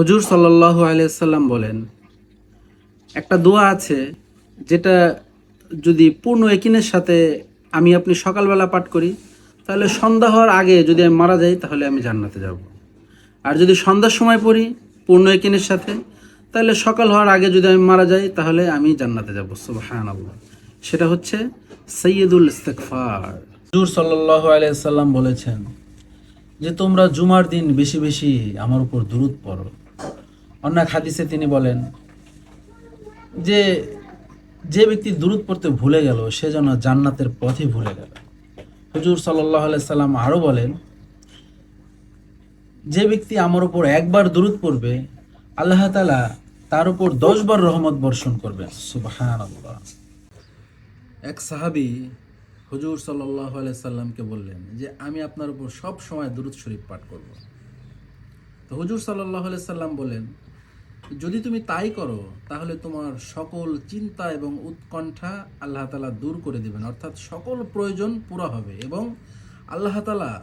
হুজুর সাল্লাল্লাহু আলাইসাল্লাম বলেন, একটা দোয়া আছে যেটা যদি পূর্ণ একিনের সাথে আমি আপনি সকালবেলা পাঠ করি, তাহলে সন্ধ্যা হওয়ার আগে যদি আমি মারা যাই, তাহলে আমি জান্নাতে যাব। আর যদি সন্ধ্যার সময় পড়ি, পূর্ণ একিনের সাথে, তাহলে সকাল হওয়ার আগে যদি আমি মারা যাই, তাহলে আমি জান্নাতে যাব। সুবহান সেটা হচ্ছে সৈয়দুল ইস্তেকফার হুজুর সাল্লাল্লাহু আলাইহি সাল্লাম বলেছেন যে, তোমরা জুমার দিন বেশি বেশি আমার উপর দুরুদ পড়ো। অন্য এক হাদিসে তিনি বলেন যে যে ব্যক্তি দূরত পড়তে ভুলে গেল, সে যেন জান্নাতের পথই ভুলে গেল। হুজুর সাল্লাহ সাল্লাম আরও বলেন, যে ব্যক্তি আমার উপর একবার দূরত পড়বে, আল্লাহ তালা তার উপর দশবার রহমত বর্ষণ করবেন। সুবাহান এক সাহাবি হুজুর সাল্লাহ সাল্লামকে বললেন যে, আমি আপনার উপর সব সময় দুরুদ শরীফ পাঠ করব। তো হুজুর সাল্লাহ সাল্লাম বলেন যদি তুমি তাই করো, তাহলে তোমার সকল চিন্তা এবং উৎকণ্ঠা আল্লাহ তালা দূর করে দেবেন। অর্থাৎ সকল প্রয়োজন পুরো হবে এবং আল্লাহ তালা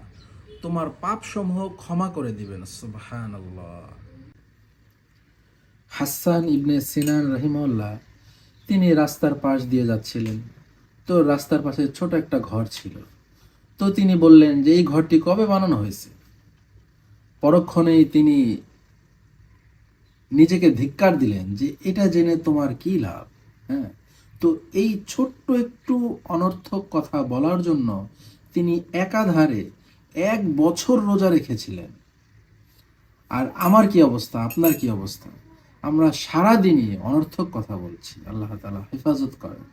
তোমার পাপসমূহ ক্ষমা করে দিবেন। সুবহান হাসান ইবনে সিনান রহিমউল্লাহ তিনি রাস্তার পাশ দিয়ে যাচ্ছিলেন। তো রাস্তার পাশে ছোট একটা ঘর ছিল। তো তিনি বললেন যে, এই ঘরটি কবে বানানো হয়েছে? পরক্ষণেই তিনি নিজেকে ধিক্কার দিলেন যে এটা জেনে তোমার কি লাভ? হ্যাঁ? তো এই ছোট্ট একটু অনর্থক কথা বলার জন্য তিনি একাধারে এক বছর রোজা রেখেছিলেন। আর আমার কি অবস্থা? আপনার কি অবস্থা? আমরা সারাদিনই অনর্থক কথা বলছি। আল্লাহ তালা হেফাজত করেন।